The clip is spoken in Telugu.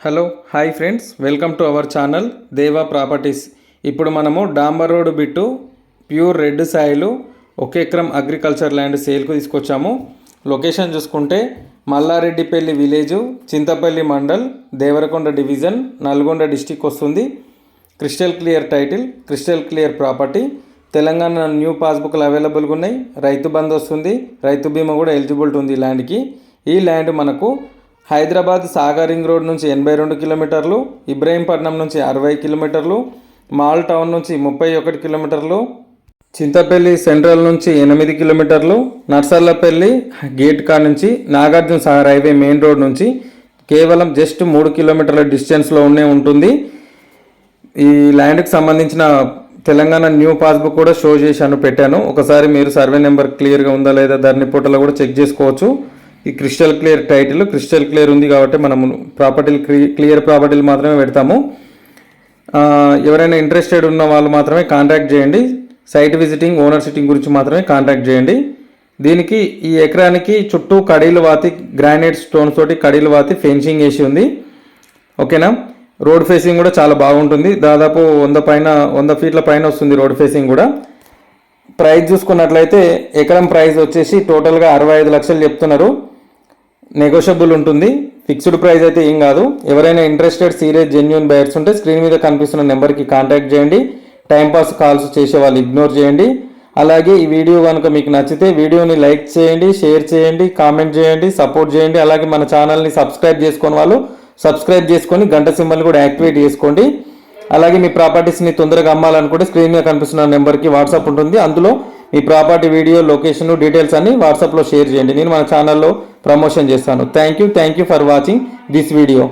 Hello hi friends welcome to our channel Deva properties ఇప్పుడు మనము డాంబర్ రోడ్ బిట్టు ప్యూర్ రెడ్ సాయిలు ఒక ఎకరం అగ్రికల్చర్ ల్యాండ్ సేల్కు తీసుకొచ్చాము. లొకేషన్ చూసుకుంటే Mallareddipalli village Chintapalli mandal Devarakonda division Nalgonda district వస్తుంది. Crystal clear title crystal clear property Telangana new పాస్బుక్లు అవైలబుల్గా ఉన్నాయి. రైతు బంద్ వస్తుంది. రైతు బీమా కూడా ఎలిజిబిలిటీ ఉంది ల్యాండ్కి. ఈ ల్యాండ్ మనకు హైదరాబాద్ సాగర్ రింగ్ రోడ్ నుంచి ఎనభై రెండు కిలోమీటర్లు ఇబ్రహీంపట్నం నుంచి అరవై కిలోమీటర్లు మాల్ టౌన్ నుంచి ముప్పై ఒకటి కిలోమీటర్లు చింతపల్లి సెంట్రల్ నుంచి ఎనిమిది కిలోమీటర్లు నర్సర్లపల్లి గేట్ కా నుంచి Nagarjuna Sagar highway main road నుంచి కేవలం జస్ట్ మూడు కిలోమీటర్ల డిస్టెన్స్లో ఉండే ఉంటుంది. ఈ ల్యాండ్కి సంబంధించిన తెలంగాణ న్యూ పాస్బుక్ కూడా షో చేశాను పెట్టాను. ఒకసారి మీరు సర్వే నెంబర్ క్లియర్గా ఉందా లేదా ధరణి పూటలో కూడా చెక్ చేసుకోవచ్చు. ఈ crystal clear title crystal clear ఉంది కాబట్టి మనము ప్రాపర్టీలు క్లియర్ ప్రాపర్టీలు మాత్రమే పెడతాము. ఎవరైనా ఇంట్రెస్టెడ్ ఉన్న వాళ్ళు మాత్రమే కాంటాక్ట్ చేయండి. సైట్ విజిటింగ్ ఓనర్ సిట్టింగ్ గురించి మాత్రమే కాంటాక్ట్ చేయండి. దీనికి ఈ ఎకరానికి చుట్టూ కడీలు వాతి గ్రానైట్ స్టోన్స్ తోటి కడీలు వాతి ఫెన్సింగ్ వేసి ఉంది. ఓకేనా? రోడ్ ఫేసింగ్ కూడా చాలా బాగుంటుంది. దాదాపు వంద పైన వంద ఫీట్ల పైన వస్తుంది రోడ్ ఫేసింగ్ కూడా. ప్రైస్ చూసుకున్నట్లయితే ఎకరం ప్రైస్ వచ్చేసి టోటల్గా అరవై ఐదు లక్షలు చెప్తున్నారు. నెగోషియబుల్ ఉంటుంది. ఫిక్స్డ్ ప్రైస్ అయితే ఏం కాదు. ఎవరైనా ఇంట్రెస్టెడ్ సీరియస్ జెన్యున్ బయర్స్ ఉంటే స్క్రీన్ మీద కనిపిస్తున్న నెంబర్కి కాంటాక్ట్ చేయండి. టైంపాస్ కాల్స్ చేసే వాళ్ళు ఇగ్నోర్ చేయండి. అలాగే ఈ వీడియో కనుక మీకు నచ్చితే వీడియోని లైక్ చేయండి షేర్ చేయండి కామెంట్ చేయండి సపోర్ట్ చేయండి. అలాగే మన ఛానల్ని సబ్స్క్రైబ్ చేసుకుని వాళ్ళు సబ్స్క్రైబ్ చేసుకొని గంట సింబల్ని కూడా యాక్టివేట్ చేసుకోండి. అలాగే మీ ప్రాపర్టీస్ని తొందరగా అమ్మాలనుకుంటే స్క్రీన్ మీద కనిపిస్తున్న నెంబర్కి వాట్సాప్ ఉంటుంది. అందులో మీ ప్రాపర్టీ వీడియో లొకేషన్ డీటెయిల్స్ అన్ని వాట్సాప్లో షేర్ చేయండి. నేను మన ఛానల్లో ప్రమోషన్ చేస్తాను. Thank you thank you for watching this video.